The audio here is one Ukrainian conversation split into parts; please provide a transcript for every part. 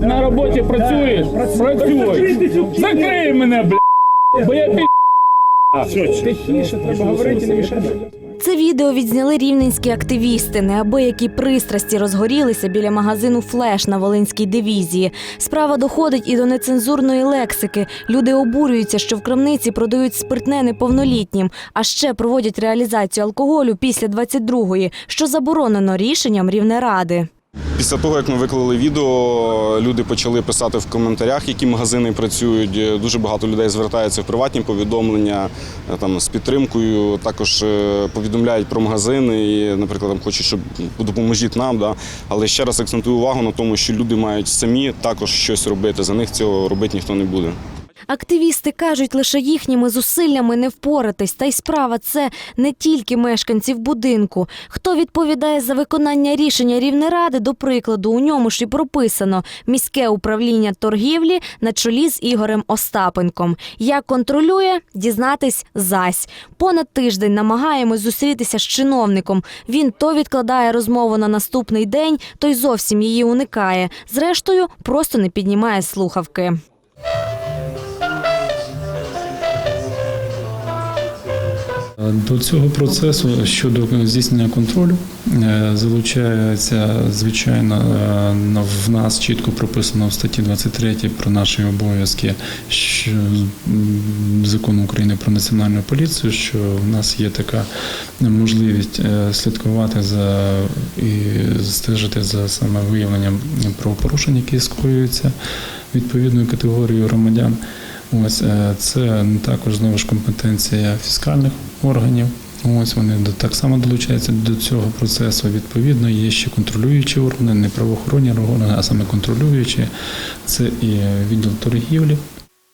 На роботі працюєш? Працюй. Закрий мене, бля. Бо я пі... Тихіше, треба говорити, не мішати. Це відео відзняли рівненські активісти. Неабиякі пристрасті розгорілися біля магазину Флеш на Волинській дивізії. Справа доходить і до нецензурної лексики. Люди обурюються, що в крамниці продають спиртне неповнолітнім, а ще проводять реалізацію алкоголю після 22-ї, що заборонено рішенням Рівнеради. Після того, як ми виклали відео, люди почали писати в коментарях, які магазини працюють. Дуже багато людей звертаються в приватні повідомлення е, там, з підтримкою. Також е, повідомляють про магазини і, наприклад, там хочуть, щоб допоможіть нам. Да? Але ще раз акцентую увагу на тому, що люди мають самі також щось робити. За них цього робити ніхто не буде. Активісти кажуть, лише їхніми зусиллями не впоратись. Та й справа це не тільки мешканців будинку. Хто відповідає за виконання рішення Рівнеради, до прикладу, у ньому ж і прописано міське управління торгівлі на чолі з Ігорем Остапенком. Як контролює, дізнатись зась. Понад тиждень намагаємось зустрітися з чиновником. Він то відкладає розмову на наступний день, то й зовсім її уникає. Зрештою, просто не піднімає слухавки. До цього процесу щодо здійснення контролю е, залучається звичайно е, в нас чітко прописано в статті 23 про наші обов'язки закону України про національну поліцію, що в нас є така можливість е, слідкувати за і стежити за саме виявленням правопорушень, які скоюються відповідною категорією громадян. Ось е, це також знову ж компетенція фіскальних органів. Ось вони так само долучаються до цього процесу. Відповідно, є ще контролюючі органи, не правоохоронні органи, а саме контролюючі. Це і відділ торгівлі,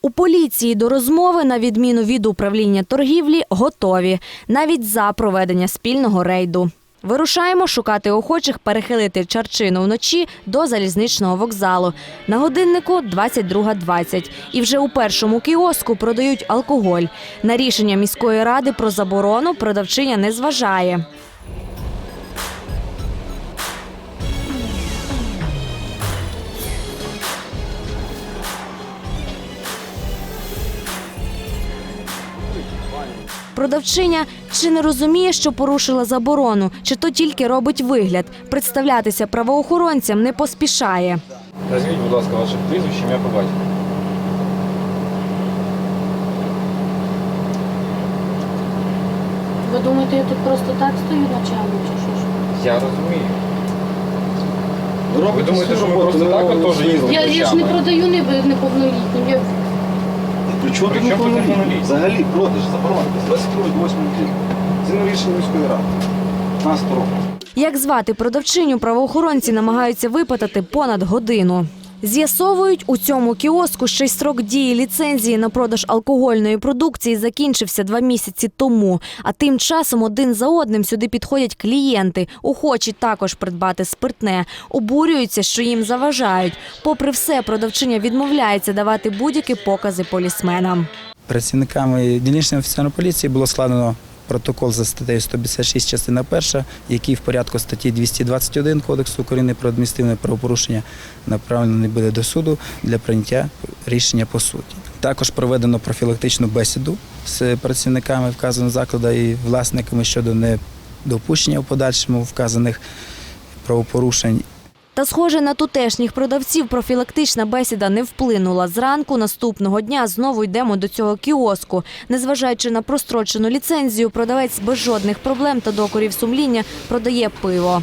У поліції до розмови, на відміну від управління торгівлі, готові навіть за проведення спільного рейду. Вирушаємо шукати охочих перехилити чарчину вночі до залізничного вокзалу. На годиннику 22.20. І вже у першому кіоску продають алкоголь. На рішення міської ради про заборону продавчиня не зважає. Продавчиня чи не розуміє, що порушила заборону, чи то тільки робить вигляд. Представлятися правоохоронцям не поспішає. Назвіть, будь ласка, ваше прізвище, ім'я по батьку. Ви думаєте, я тут просто так стою ночами, чи що ж? Я розумію. Ви думаєте, що ми просто так от теж їздимо? Я, я ж не продаю неповнолітнім. Я При чому тут неповнолітні? Взагалі продаж заборонений з 22 8 квітня. Це не рішення міської ради. Нас років. Як звати продавчиню, правоохоронці намагаються випитати понад годину. З'ясовують, у цьому кіоску ще й строк дії ліцензії на продаж алкогольної продукції закінчився два місяці тому. А тим часом один за одним сюди підходять клієнти, охочі також придбати спиртне. Обурюються, що їм заважають. Попри все, продавчиня відмовляється давати будь-які покази полісменам. Працівниками дільничної офіцерної поліції було складено протокол за статтею 156 частина 1, який в порядку статті 221 Кодексу України про адміністративне правопорушення направлений буде до суду для прийняття рішення по суті. Також проведено профілактичну бесіду з працівниками вказаного закладу і власниками щодо недопущення в подальшому вказаних правопорушень Та, схоже, на тутешніх продавців профілактична бесіда не вплинула. Зранку наступного дня знову йдемо до цього кіоску. Незважаючи на прострочену ліцензію, продавець без жодних проблем та докорів сумління продає пиво.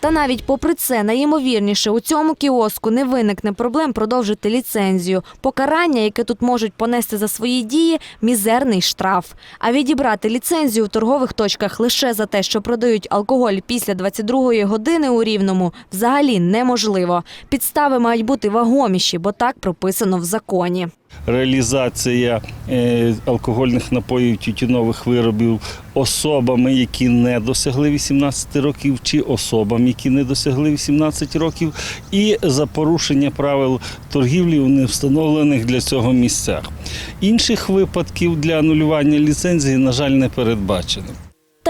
Та навіть попри це, найімовірніше, у цьому кіоску не виникне проблем продовжити ліцензію. Покарання, яке тут можуть понести за свої дії, мізерний штраф. А відібрати ліцензію в торгових точках лише за те, що продають алкоголь після 22-ї години у Рівному, взагалі неможливо. Підстави мають бути вагоміші, бо так прописано в законі. реалізація е, алкогольних напоїв, тютюнових виробів особами, які не досягли 18 років, чи особам, які не досягли 18 років, і за порушення правил торгівлі в невстановлених для цього місцях. Інших випадків для анулювання ліцензії, на жаль, не передбачено.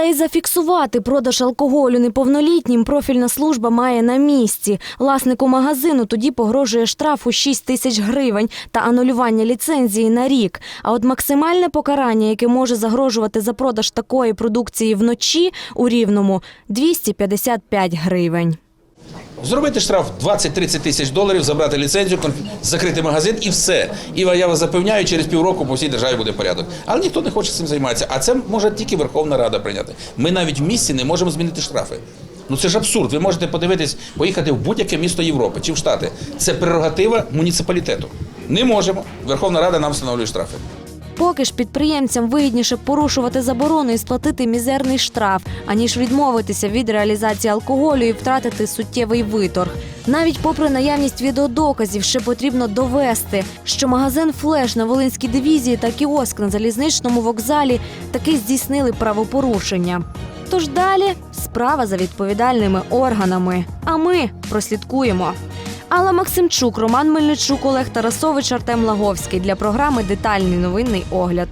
Та й зафіксувати продаж алкоголю неповнолітнім профільна служба має на місці. Власнику магазину тоді погрожує штраф у 6 тисяч гривень та анулювання ліцензії на рік. А от максимальне покарання, яке може загрожувати за продаж такої продукції вночі у Рівному – 255 гривень. Зробити штраф 20-30 тисяч доларів, забрати ліцензію, закрити магазин і все. І я вас запевняю, через півроку по всій державі буде порядок. Але ніхто не хоче цим займатися. А це може тільки Верховна Рада прийняти. Ми навіть в місті не можемо змінити штрафи. Ну це ж абсурд. Ви можете подивитись, поїхати в будь-яке місто Європи чи в Штати. Це прерогатива муніципалітету. Не можемо. Верховна Рада нам встановлює штрафи. Поки ж підприємцям вигідніше порушувати заборону і сплатити мізерний штраф, аніж відмовитися від реалізації алкоголю і втратити суттєвий виторг. Навіть попри наявність відеодоказів, ще потрібно довести, що магазин Флеш на Волинській дивізії та кіоск на залізничному вокзалі таки здійснили правопорушення. Тож далі справа за відповідальними органами. А ми прослідкуємо. Алла Максимчук, Роман Мельничук, Олег Тарасович, Артем Лаговський для програми Детальний новинний огляд.